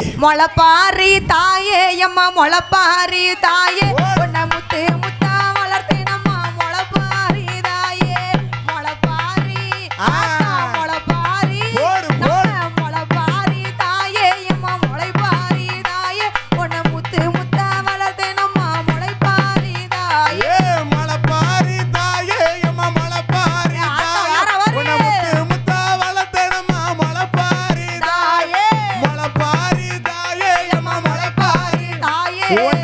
முளப்பாரி தாயே அம்மா முளப்பாரி தாயே. உன்னை Boy,